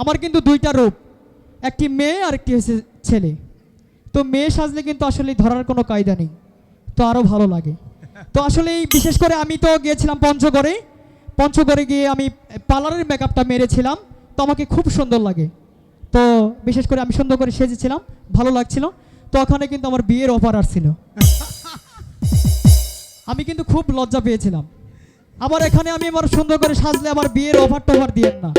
আমার কিন্তু দুইটা রূপ। একটি মেয়ে আর একটি হচ্ছে ছেলে। তো মেয়ে সাজলে কিন্তু আসলে ধরার কোনো কায়দা নেই। তো আরও ভালো লাগে। তো আসলে বিশেষ করে আমি তো গিয়েছিলাম পঞ্চগড়ে। পঞ্চগড়ে গিয়ে আমি পার্লারের মেকআপটা মেরেছিলাম। তো আমাকে খুব সুন্দর লাগে। তো বিশেষ করে আমি সুন্দর করে সেজেছিলাম, ভালো লাগছিল। তো ওখানে কিন্তু আমার বিয়ের অফার আসছিল। আমি কিন্তু খুব লজ্জা পেয়েছিলাম। আবার এখানে আমি আমার সুন্দর করে সাজলে আমার বিয়ের অফার টফার দিয়েন না।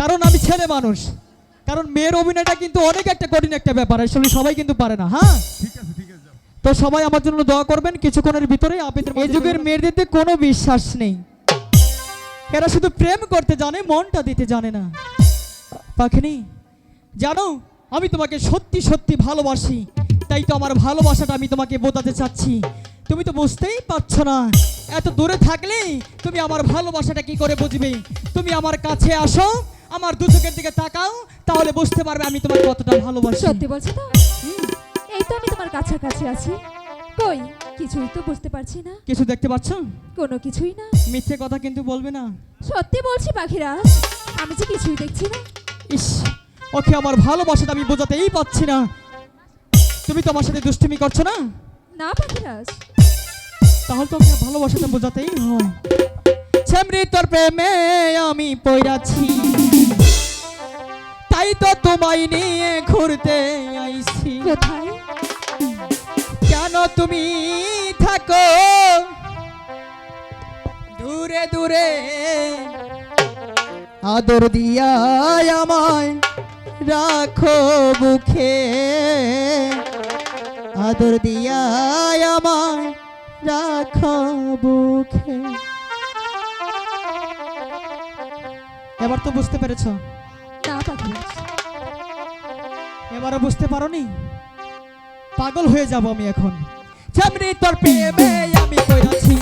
কারণ আমি ছেলে মানুষ। কারণ মেয়ের অভিনয়টা কিন্তু অনেক একটা কঠিন একটা ব্যাপার আসলে সবাই কিন্তু পারে না হ্যাঁ? ঠিক আছে ঠিক আছে। যাও। তো সবাই আমার জন্য দোয়া করবেন কিছুক্ষণের ভিতরে আপনাদের এই যুগের মেয়েদের কোনো বিশ্বাস নেই। এরা শুধু প্রেম করতে জানে মনটা দিতে জানে না। পাখিনি জানো আমি তোমাকে সত্যি সত্যি ভালোবাসি। তাই তো আমার ভালোবাসাটা আমি তোমাকে বোঝাতে চাচ্ছি। তুমি তো বুঝতেই পারছ না এত দূরে থাকলে তুমি আমার ভালোবাসাটা কি করে বুঝবে? তুমি আমার কাছে আসো আমার দু চোখের দিকে তাকাও তাহলে বুঝতে পারবে আমি তোমাকে কতটা ভালোবাসি। সত্যি বলছো তো? এই তো আমি তোমার কাছাকাছি আছি। কই? কিছুই তো বুঝতে পারছি না। কিছু দেখতে পাচ্ছ? কোনো কিছুই না। মিথ্যে কথা কিন্তু বলবে না। সত্যি বলছি পাখিরা আমি যে কিছুই দেখছি না। ইস ওকে আমার ভালোবাসাটা আমি বোঝাতেই পাচ্ছি না। তুমি তো আমার সাথে দুষ্টুমি করছ না? না পাখিরাজ। তাহলে তো ভালোবাসাটা বোঝাতেই হয়। সেমরি তোর প্রেমে আমি পড়াছি তাই তো তোমায় নিয়ে ঘুরতে আইছি। কোথায়? কেন তুমি থাকো? দূরে দূরে। আদর দিয়া আমায় রাখো বুকে। আদর দিয়া আমায় রাখো বুকে। এবার তো বুঝতে পেরেছ? এবারও বুঝতে পারোনি? পাগল হয়ে যাব আমি এখন। যেমনি তোর প্রেমে আমি কইরাছি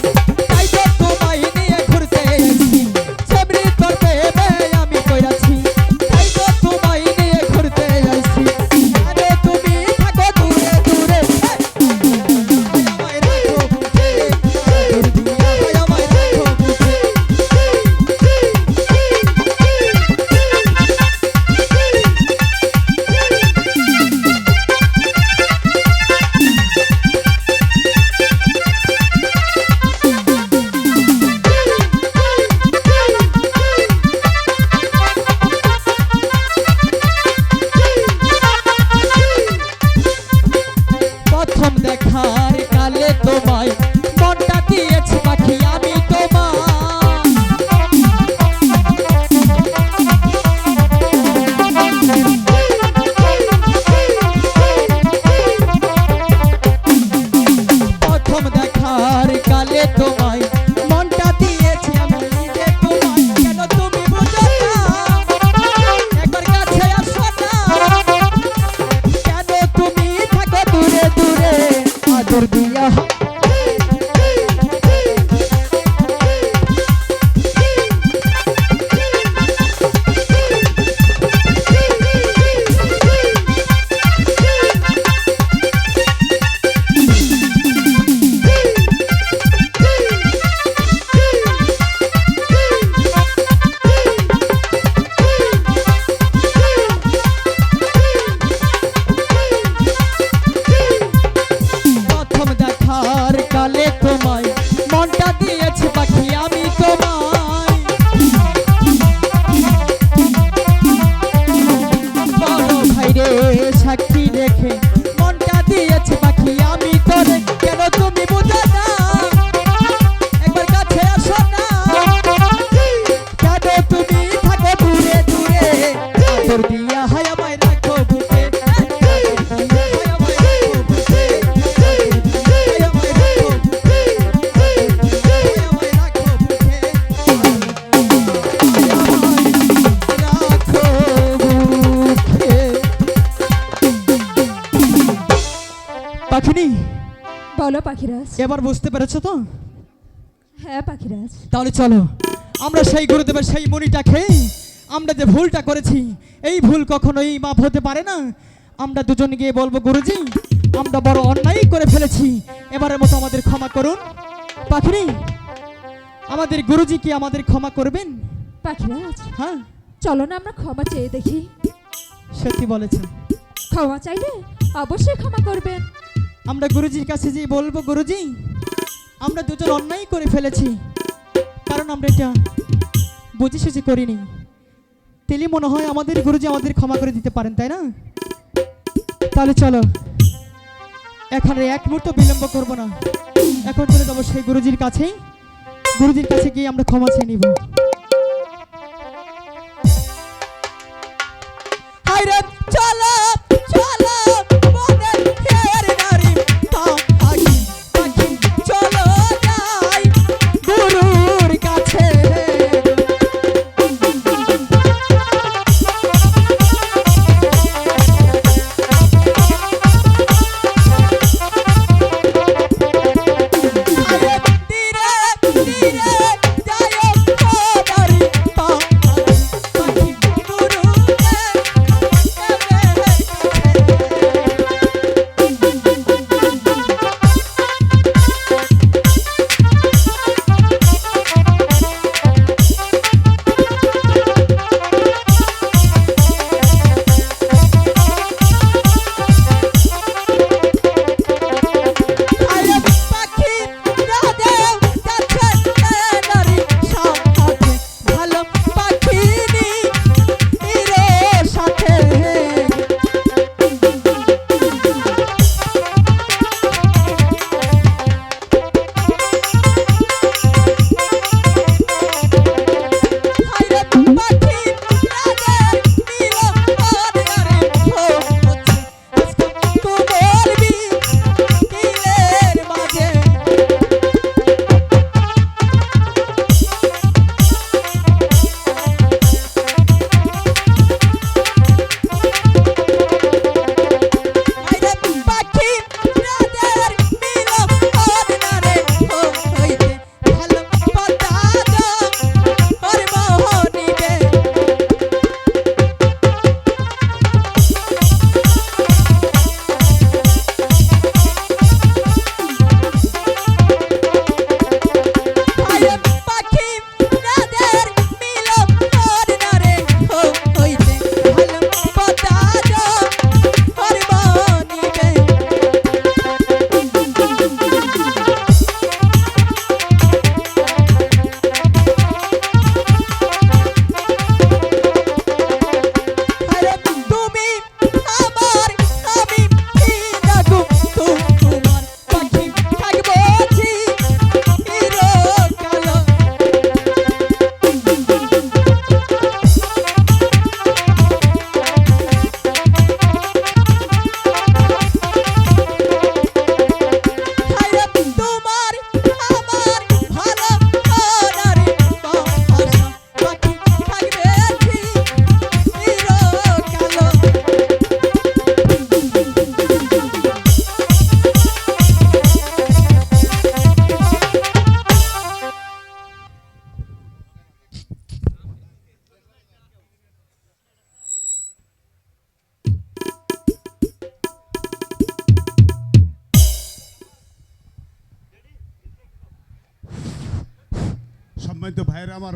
বলো পাখিরাজ। এবার বুঝতে পেরেছ তো? হ্যাঁ পাখিরাজ। তাহলে চলো আমরা সেই গুরুদেবের সেই মনিটা খেয়ে আমরা যে ভুলটা করেছি এই ভুল কখনোই মাফ হতে পারে না। আমরা দুজন গিয়ে বলব গুরুজি আমরা বড় অন্যায় করে ফেলেছি। এবারের মতো আমাদের ক্ষমা করুন। পাখিরি আমাদের গুরুজি কি আমাদের ক্ষমা করবেন? পাখিরাজ হ্যাঁ। চলো না আমরা ক্ষমা চেয়ে দেখি। সত্যি বলেছেন। ক্ষমা চাইলে অবশ্যই ক্ষমা করবেন। আমরা গুরুজির কাছে যে বলব, গুরুজি, আমরা দুজন অন্যায় করে ফেলেছি। কারণ আমরা এটা বুঝে সুঝে করিনি। তেলি মনে হয় আমাদের গুরুজি আমাদের ক্ষমা করে দিতে পারেন, তাই না? তাহলে চলো, এখন এক মুহূর্ত বিলম্ব করব না। এখন চলে যাব সেই গুরুজির কাছেই। গুরুজির কাছে গিয়ে আমরা ক্ষমা চেয়ে নিব।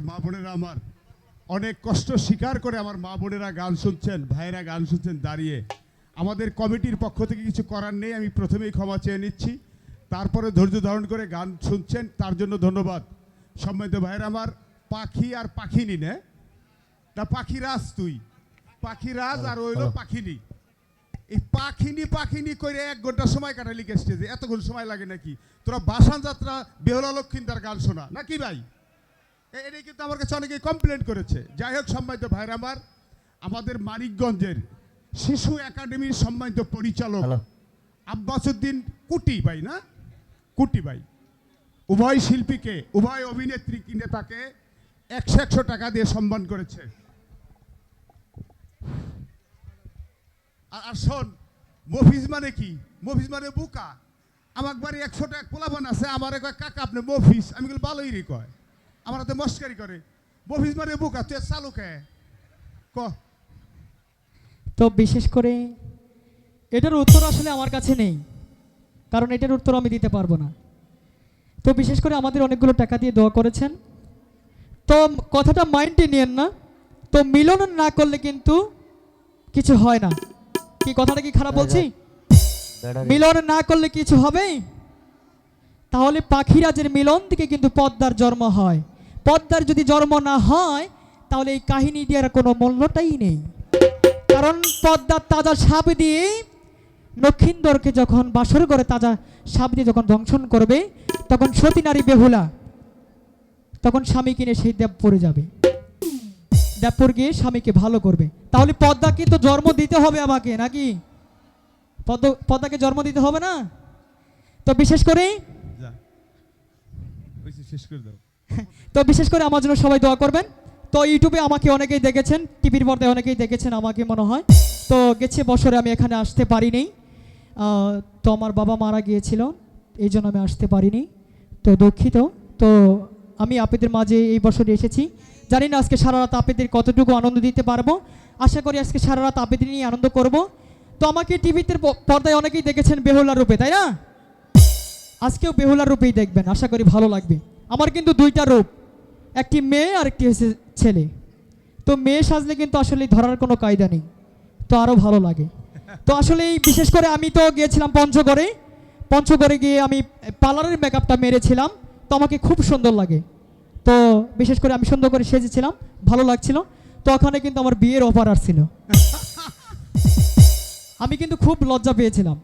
মা বোনেরা আমার অনেক কষ্ট স্বীকার করে আমার মা বোনেরা গান শুনছেন ভাইয়েরা গান শুনছেন দাঁড়িয়ে। আমাদের কমিটির পক্ষ থেকে কিছু করার নেই আমি প্রথমেই ক্ষমা চেয়ে নিচ্ছি। তারপরে ধৈর্য ধারণ করে গান শুনছেন তার জন্য ধন্যবাদ। সম্মানিত ভাইয়েরা আমার পাখি আর পাখিনি নে। না পাখিরাজ তুই। পাখিরাজ আর ওইলো পাখিনি। এই পাখিনি পাখিনি করে এক ঘণ্টা সময় কাটালি স্টেজে এতক্ষণ সময় লাগে নাকি? তোরা বাসান যাত্রা বেহলা লক্ষ্মীন্দার গান শোনা। নাকি ভাই? এটা কিন্তু আমার কাছে অনেকে কমপ্লেন করেছে। যাই হোক সম্মানিত ভাইরা আমার আমাদের মানিকগঞ্জের শিশু একাডেমির সম্মানিত পরিচালক আব্বাসুদ্দিন কুটি ভাই না? কুটি ভাই। উভয় শিল্পীকে উভয় অভিনেত্রী কিনে তাকে একশো একশো টাকা দিয়ে সম্মান করেছে। আর শোন মফিজ মানে কি? মফিজ মানে বুকা। আমার বাড়ি একশো টাকা পোলাপান আছে আমার কয় কাকা আপনি মফিজ? আমি বলি ভালোই রে কয়। আমার হাতে মস্কারি করে। মফিজ মানে বুকা তুই চালু কে? ক। তো বিশেষ করে এটার উত্তর আসলে আমার কাছে নেই কারণ এটার উত্তর আমি দিতে পারব না। তো বিশেষ করে আমাদের অনেকগুলো টাকা দিয়ে দোয়া করেছেন। তো কথাটা মাইন্ডে নিয়েন না তো মিলন না করলে কিন্তু কিছু হয় না। কি কথাটা কি খারাপ বলছি? মিলন না করলে কিছু হবে তাহলে পাখিরাজের মিলন থেকে কিন্তু পদ্মার জন্ম হয়। পদ্মার যদি জন্ম না হয়, তাহলে এই কাহিনী দিয়ে আর কোনো মূল্যটাই নেই। কারণ পদ্মার তাজা সাপ দিয়ে নক্ষিন্দরকে যখন বাসর করে তাজা সাপ দিয়ে যখন দংশন করবে, তখন সতী নারী বেহুলা, তখন স্বামী কিনে সেই দেব পড়ে যাবে। দেবপুর গিয়ে স্বামীকে ভালো করবে। তাহলে পদ্মাকে তো জন্ম দিতে হবে আমাকে, নাকি? পদ্ম, পদ্মাকে জন্ম দিতে হবে না? তো বিশেষ করে শেষ করে দাও। তো বিশেষ করে আমার জন্য সবাই দোয়া করবেন। তো ইউটিউবে আমাকে অনেকেই দেখেছেন, টিভির পর্দায় অনেকেই দেখেছেন আমাকে মনে হয়। তো গেছে বছরে আমি এখানে আসতে পারিনি। তো আমার বাবা মারা গিয়েছিল, এই জন্য আমি আসতে পারিনি। তো দুঃখিত। তো আমি আপনাদের মাঝে এই বছরে এসেছি। জানি না আজকে সারা রাত আপনাদের কতটুকু আনন্দ দিতে পারব। আশা করি আজকে সারা রাত আপনাদের নিয়ে আনন্দ করব। তো আমাকে টিভিতে পর্দায় অনেকেই দেখেছেন বেহুলা রূপে, তাই না? আজকেও বেহুলার রূপেই দেখবেন, আশা করি ভালো লাগবে। আমার কিন্তু দুইটা রূপ। একটি মেয়ে আর একটি হচ্ছে ছেলে। তো মেয়ে সাজলে কিন্তু আসলে ধরার কোনো কায়দা নেই। তো আরও ভালো লাগে। তো আসলে এই বিশেষ করে আমি তো গিয়েছিলাম পঞ্চগড়ে। পঞ্চগড়ে গিয়ে আমি পার্লারের মেকআপটা মেরেছিলাম। তো আমাকে খুব সুন্দর লাগে। তো বিশেষ করে আমি সুন্দর করে সেজেছিলাম। ভালো লাগছিল। তো ওখানে কিন্তু আমার বিয়ের অফার আসছিল। আমি কিন্তু খুব লজ্জা পেয়েছিলাম।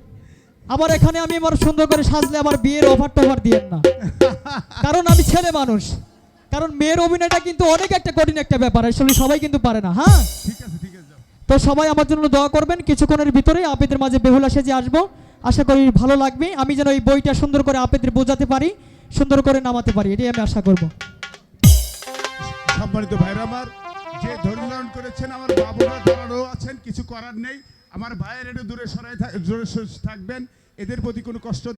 আবার এখানে আমি আমার সুন্দর করে সাজলে আমার বিয়ের অফার টফার দিয়েন না। কারণ আমি ছেলে মানুষ। কারণ মেয়ের অভিনয়টা কিন্তু অনেক একটা কঠিন একটা ব্যাপার আসলে সবাই কিন্তু পারে না হ্যাঁ? তো সবাই আমার জন্য দোয়া করবেন কিছুক্ষণের ভিতরে আপনাদের মাঝে বেহুলা সেজে আসব। আশা করি ভালো লাগবে আমি যেন এই বইটা সুন্দর করে আপনাদের বোঝাতে পারি সুন্দর করে নামাতে পারি এটাই আমি আশা করব। সম্মানিত ভাইরা আমার যে ধৈর্য ধারণ করেছেন আমার বাবুরা যারাও আছেন কিছু করার নেই। আমার ভাইয়ের একটু দূরে সরাই দূরে থাকবেন এদের প্রতি কোনো কষ্ট